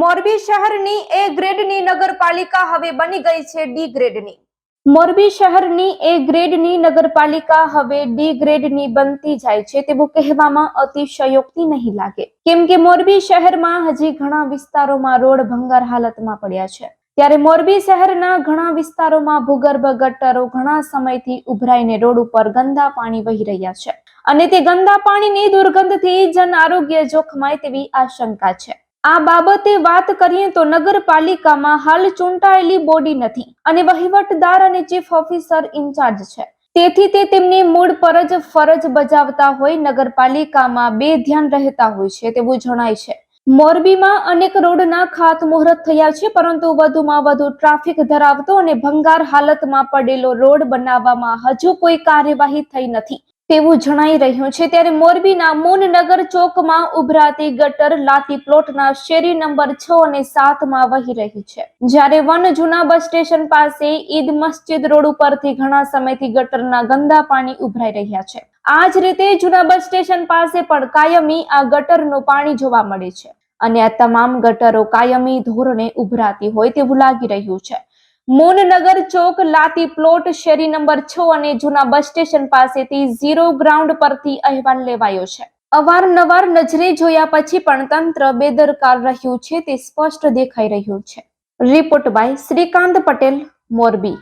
મોરબી શહેરની એ ગ્રેડની નગરપાલિકા હવે બની ગઈ છે ડી ગ્રેડની મોરબી શહેરની એ ગ્રેડની નગરપાલિકા હવે ડી ગ્રેડની બનતી જાય છે તેવું કહેવામાં અતિશયોક્તિ નહીં લાગે. કેમ કે મોરબી શહેરમાં હજી ઘણા વિસ્તારોમાં રોડ ભંગાર હાલતમાં પડ્યા છે. ત્યારે મોરબી શહેરના ઘણા વિસ્તારોમાં ભૂગર્ભ ગટરો ઘણા સમયથી ઉભરાઈને રોડ ઉપર ગંદા પાણી વહી રહ્યા છે. અને તે ગંદા પાણીની દુર્ગંધથી જન આરોગ્ય જોખમાય તેવી આશંકા છે. આ બાબતે વાત કરીએ તો નગરપાલિકામાં હાલ ચૂંટાયેલી બોડી નથી અને વહીવટદાર અને ચીફ ઓફિસર ઇન્ચાર્જ છે. તેથી તે તેમની મૂળ પર જ ફરજ બજાવતા હોય નગરપાલિકામાં બે ધ્યાન રહેતા હોય છે તેવું જણાય છે. મોરબીમાં અનેક રોડના ખાતમુહૂર્ત થયા છે પરંતુ વધુમાં વધુ ટ્રાફિક ધરાવતો અને ભંગાર હાલતમાં પડેલો રોડ બનાવવામાં હજુ કોઈ કાર્યવાહી થઈ નથી. તેવું જણાઈ રહ્યું છે. ત્યારે મોરબીના મૂનનગર ચોકમાં ઉભરાતી ગટર લાતી પ્લોટના શેરી નંબર છ અને સાતમાં વહી રહી છે. જ્યારે વન જૂના બસ સ્ટેશન પાસે ઈદ મસ્જિદ રોડ ઉપરથી ઘણા સમયથી ગટરના ગંદા પાણી ઉભરાઈ રહ્યા છે. આ જ રીતે જૂના બસ સ્ટેશન પાસે પણ કાયમી આ ગટરનું પાણી જોવા મળે છે. અને આ તમામ ગટરો કાયમી ધોરણે ઉભરાતી હોય તેવું લાગી રહ્યું છે. મૂનનગર ચોક લાતી પ્લોટ શેરી નંબર છ અને જૂના બસ સ્ટેશન પાસેથી ઝીરો ગ્રાઉન્ડ પરથી અહેવાલ લેવાયો છે. અવારનવાર નજરે જોયા પછી પણ તંત્ર બેદરકાર રહ્યું છે તે સ્પષ્ટ દેખાઈ રહ્યું છે. Report by Shrikant Patel, Morbi.